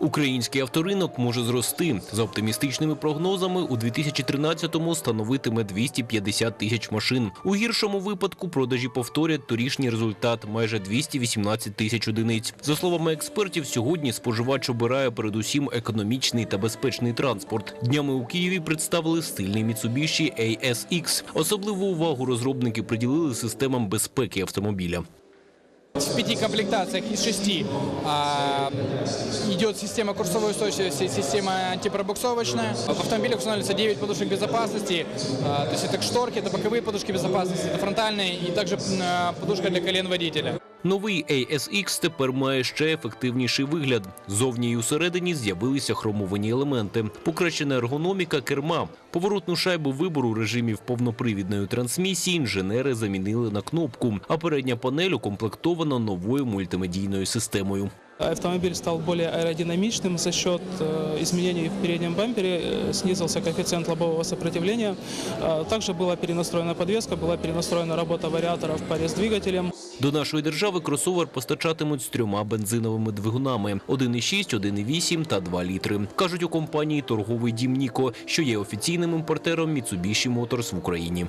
Український авторинок може зрости. За оптимістичними прогнозами, у 2013-му становитиме 250 тисяч машин. У гіршому випадку продажі повторять торішній результат майже 218 тисяч одиниць. За словами експертів, сьогодні споживач обирає передусім економічний та безпечний транспорт. Днями у Києві представили стильний Mitsubishi ASX. Особливу увагу розробники приділили системам безпеки автомобіля. В пяти комплектациях из шести а, идет система курсовой устойчивости, система антипробуксовочная. В автомобилях устанавливается 9 подушек безопасности. А, то есть это шторки, это боковые подушки безопасности, это фронтальные и также м, а, подушка для колен водителя. Новий ASX тепер має ще ефективніший вигляд. Зовні й усередині з'явилися хромовані елементи, покращена ергономіка керма. Поворотну шайбу вибору режимів повнопривідної трансмісії інженери замінили на кнопку, а передня панель укомплектована новою мультимедійною системою. Автомобиль стал более аэродинамичным за счет э, изменений в переднем бампере, э, снизился коэффициент лобового сопротивления. Э, Также была перенастроена подвеска, была перенастроена работа вариаторов в паре с двигателем. До нашої держави кросовер постачатимуть з трьома бензиновими двигунами: 1,6, 1,8 та 2 літри. кажуть у компанії торговий дім Ніко, що є офіційним імпортером Mitsubishi Motors в Україні.